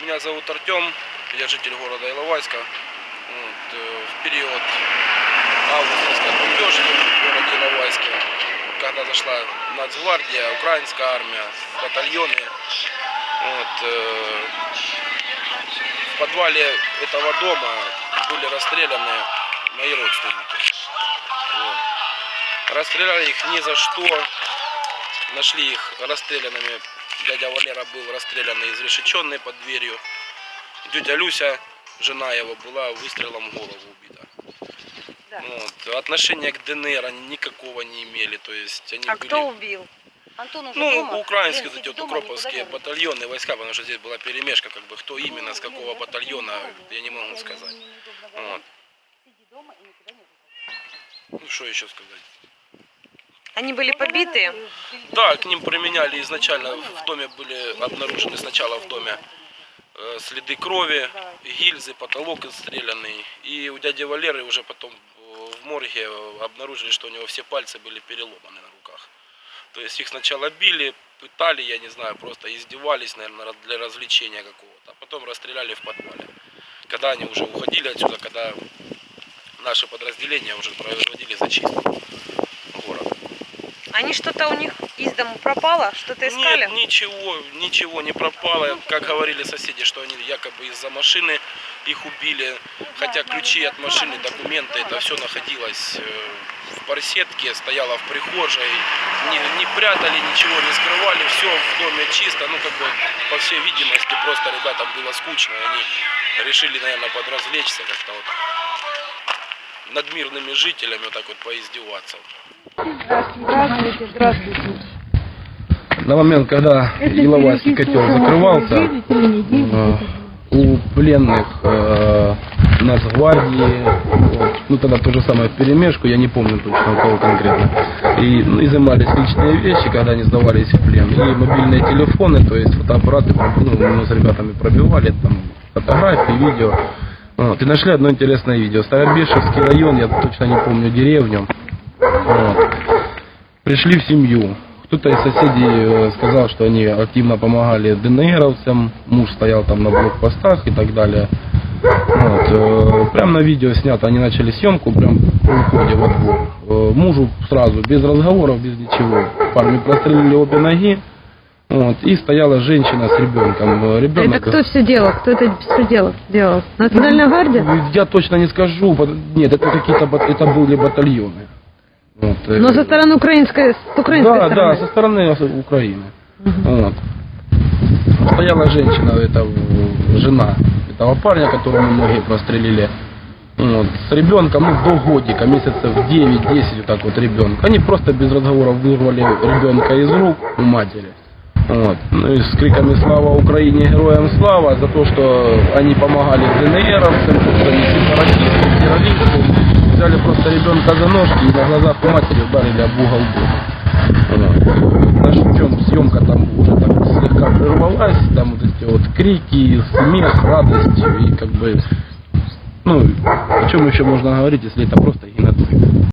Меня зовут Артем, я житель города Иловайска. Вот, э, в период августовской бомбежки в городе Иловайске, когда зашла Нацгвардия, украинская армия, батальоны, вот, э, в подвале этого дома были расстреляны мои родственники. Вот. Расстреляли их ни за что. Нашли их расстрелянными. Дядя Валера был расстрелян и изрешеченный под дверью. Тетя Люся, жена его, была выстрелом в голову убита. Да. Вот. Отношения к ДНР они никакого не имели. То есть они А были... кто убил? Антон уже Ну, дома? украинские сиди вот дома, укроповские батальоны, войска, потому что здесь была перемешка, как бы кто именно, с Ну, какого Лен, я батальона, я не могу сказать. Вот. Ну, что еще сказать? Они были побиты? Да, к ним применяли изначально, в доме были обнаружены сначала в доме э, следы крови, гильзы, потолок отстрелянный. И у дяди Валеры уже потом э, в морге обнаружили, что у него все пальцы были переломаны на руках. То есть их сначала били, пытали, я не знаю, просто издевались, наверное, для развлечения какого-то. А потом расстреляли в подвале. Когда они уже уходили отсюда, когда наши подразделения уже производили зачистку. Они что-то у них из дому пропало? Что-то искали? Нет, ничего, ничего не пропало. Как говорили соседи, что они якобы из-за машины их убили. Хотя ключи от машины, документы, это все находилось э, в барсетке, стояло в прихожей. Не, не прятали, ничего не скрывали, все в доме чисто. Ну, как бы, по всей видимости, просто ребятам было скучно. Они решили, наверное, подразвлечься как-то вот над мирными жителями вот так вот поиздеваться. Здравствуйте, здравствуйте. На момент, когда Иловайский котел закрывался, э, у пленных э, Нацгвардии, вот, ну тогда то же самое в перемешку, я не помню точно у кого конкретно, и ну, изымались личные вещи, когда они сдавались в плен, и мобильные телефоны, то есть фотоаппараты, ну, мы с ребятами пробивали, там фотографии, видео, вот, и нашли одно интересное видео. Старобешевский район, я точно не помню деревню. Пришли в семью. Кто-то из соседей э, сказал, что они активно помогали ДНРовцам, муж стоял там на блокпостах и так далее. Вот. э, Прям на видео снято, они начали съемку прям по уходе во двор. Э, Мужу сразу, без разговоров, без ничего. Парни прострелили обе ноги. Вот, и стояла женщина с ребенком. Ребенок, Это кто все делал? Кто это все делал? делал? Национальная гвардия? Я точно не скажу. Нет, это какие-то это были батальоны. Вот, э, Но со стороны украинской, с украинской да, стороны. да, со стороны Украины. Вот. Стояла женщина, это э, жена этого парня, которому ноги прострелили. Вот. С ребенком, ну, до годика, месяцев 9-10, вот так вот ребенка. Они просто без разговоров вырвали ребенка из рук у матери. Вот. Ну и с криками «Слава Украине! Героям слава!» за то, что они помогали ДНРовцам, что они сепаратисты, террористы. За ножки и на глазах матери ударили об угол дома. Вот. На чем съемка там уже так слегка прервалась, там вот эти вот крики, смех, радость и как бы, ну, о чем еще можно говорить, если это просто геноцид.